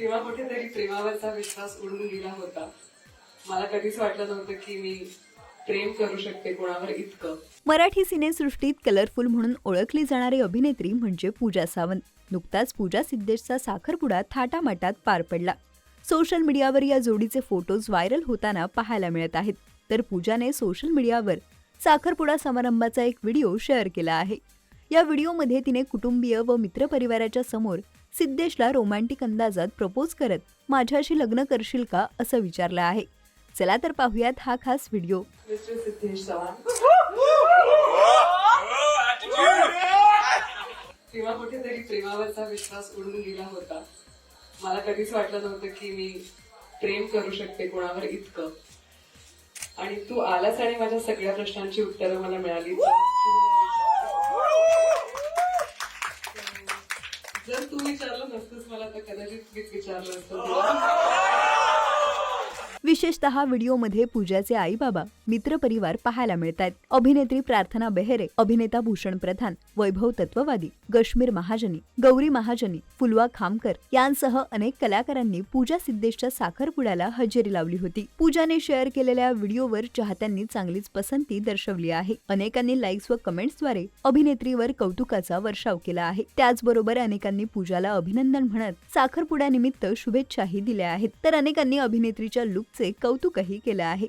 तेव्हा कुठेतरी प्रेमावरचा विश्वास उडून गेला होता. मला कधीच वाटलं नव्हतं की मी प्रेम करू शकते कोणावर इतकं. मराठी सिनेसृष्टीत कलरफुल म्हणून ओळखली जाणारी अभिनेत्री म्हणजे पूजा सावंत. नुकताच पूजा सिद्धेशचा साखरपुडा थाटामाटात पार पडला. सोशल मीडियावर या जोडीचे फोटोज व्हायरल होताना पाहायला मिळत आहेत. तर पूजाने सोशल मीडियावर साखरपुडा समारंभाचा एक व्हिडिओ शेअर केला आहे. या व्हिडिओमध्ये तिने कुटुंबीय व मित्रपरिवाराच्या समोर सिद्धेशला रोमॅन्टिक अंदाजात प्रपोज करत माझ्याशी लग्न करशील का असं विचारलं आहे. चला तर पाहूयात हा खास व्हिडिओ. सिद्धेश तेव्हा कुठेतरी प्रेमावरचा विश्वास उडून गेला होता. मला कधीच वाटलं नव्हतं की मी प्रेम करू शकते कोणावर इतकं. आणि तू आलास आणि माझ्या सगळ्या प्रश्नांची उत्तरं मला मिळाली जर तू विचारलं नसतंच मला तर कदाचित विचारलं असतं. विशेषतः व्हिडिओमध्ये पूजाचे आई बाबा मित्रपरिवार पाहायला मिळतात अभिनेत्री प्रार्थना बेहेरे अभिनेता भूषण प्रधान वैभव तत्ववादी गश्मीर महाजनी गौरी महाजनी फुलवा खामकर यांसह अनेक कलाकारांनी पूजा सिद्धेशच्या साखरपुड्याला हजेरी लावली होती. पूजाने शेअर केलेल्या व्हिडिओवर चाहत्यांनी चांगलीच पसंती दर्शवली आहे. अनेकांनी लाईक्स व कमेंट्सद्वारे अभिनेत्रीवर कौतुकाचा वर्षाव केला आहे. त्याचबरोबर अनेकांनी पूजाला अभिनंदन म्हणत साखरपुड्यानिमित्त शुभेच्छाही दिल्या आहेत. तर अनेकांनी अभिनेत्रीच्या लुक लुकचे कौतुकही केलं आहे.